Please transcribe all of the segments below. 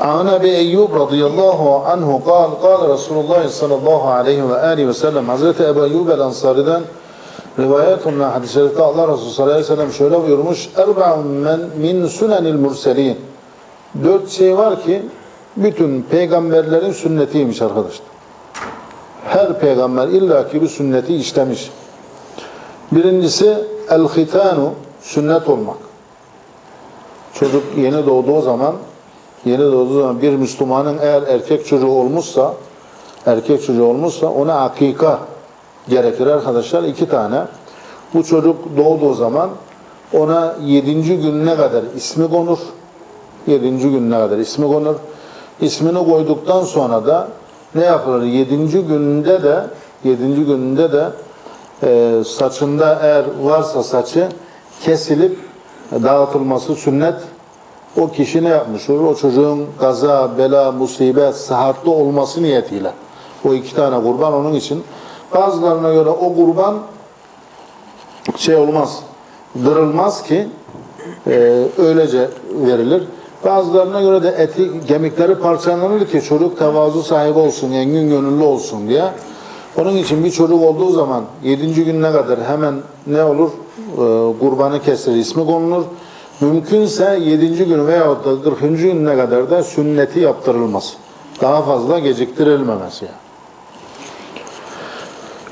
عن ابي ايوب رضي الله عنه قال قال رسول الله sallallahu aleyhi ve aleyhi ve sellem Hazreti Ebu Eyyub el Ansari'den rivayet olunan hadis-i şerifte Allah Resulü sallallahu aleyhi ve sellem şöyle buyurmuş Erba'un men min sünenil murselin Dört şey var ki bütün peygamberlerin sünnetiymiş arkadaşlar. Her peygamber illaki bir sünneti işlemiş. Birincisi el-hitanu sünnet olmak. Çocuk yeni doğduğu zaman yeni doğduğu zaman bir Müslümanın eğer erkek çocuğu olmuşsa erkek çocuğu olmuşsa ona akika gerekir arkadaşlar iki tane. Bu çocuk doğduğu zaman ona yedinci gününe kadar ismi konur. Yedinci gününe kadar ismi konur. İsmini koyduktan sonra da ne yapılır? Yedinci gününde de yedinci gününde de e, saçında eğer varsa saçı kesilip dağıtılması sünnet o kişi ne yapmış olur? O çocuğun kaza, bela, musibet, sıhhatli olması niyetiyle. O iki tane kurban onun için. Bazılarına göre o kurban şey olmaz, dırılmaz ki e, öylece verilir. Bazılarına göre de eti, kemikleri parçalanır ki çocuk tevazu sahibi olsun, engin gönüllü olsun diye. Onun için bir çocuk olduğu zaman 7. gününe kadar hemen ne olur? E, kurbanı kesilir, ismi konulur. Mümkünse 7. gün veyahut da 40. gününe kadar da sünneti yaptırılmaz. Daha fazla geciktirilmemesi yani.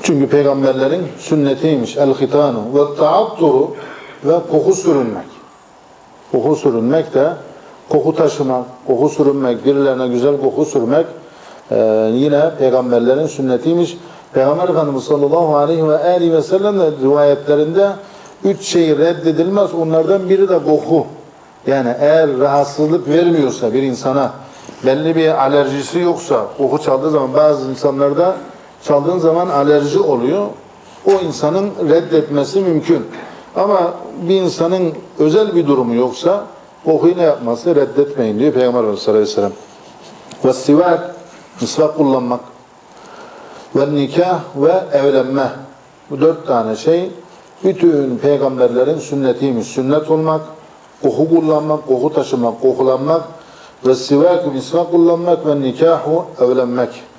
Çünkü peygamberlerin sünnetiymiş. El-hitanu ve taatturu ve koku sürünmek. Koku sürünmek de koku taşımak, koku sürünmek, birilerine güzel koku sürmek e, yine peygamberlerin sünnetiymiş. Peygamber Efendimiz sallallahu aleyhi ve aleyhi ve sellem de rivayetlerinde üç şey reddedilmez. Onlardan biri de koku. Yani eğer rahatsızlık vermiyorsa bir insana belli bir alerjisi yoksa koku çaldığı zaman bazı insanlarda çaldığın zaman alerji oluyor. O insanın reddetmesi mümkün. Ama bir insanın özel bir durumu yoksa kokuyu ne yapması reddetmeyin diyor Peygamber Efendimiz sallallahu aleyhi. Ve sivak, misvak kullanmak. Ve nikah ve evlenme. Bu dört tane şey bütün peygamberlerin sünnetiymiş. Sünnet olmak, koku kullanmak, koku taşımak, kokulanmak ve misvak kullanmak ve nikahu evlenmek.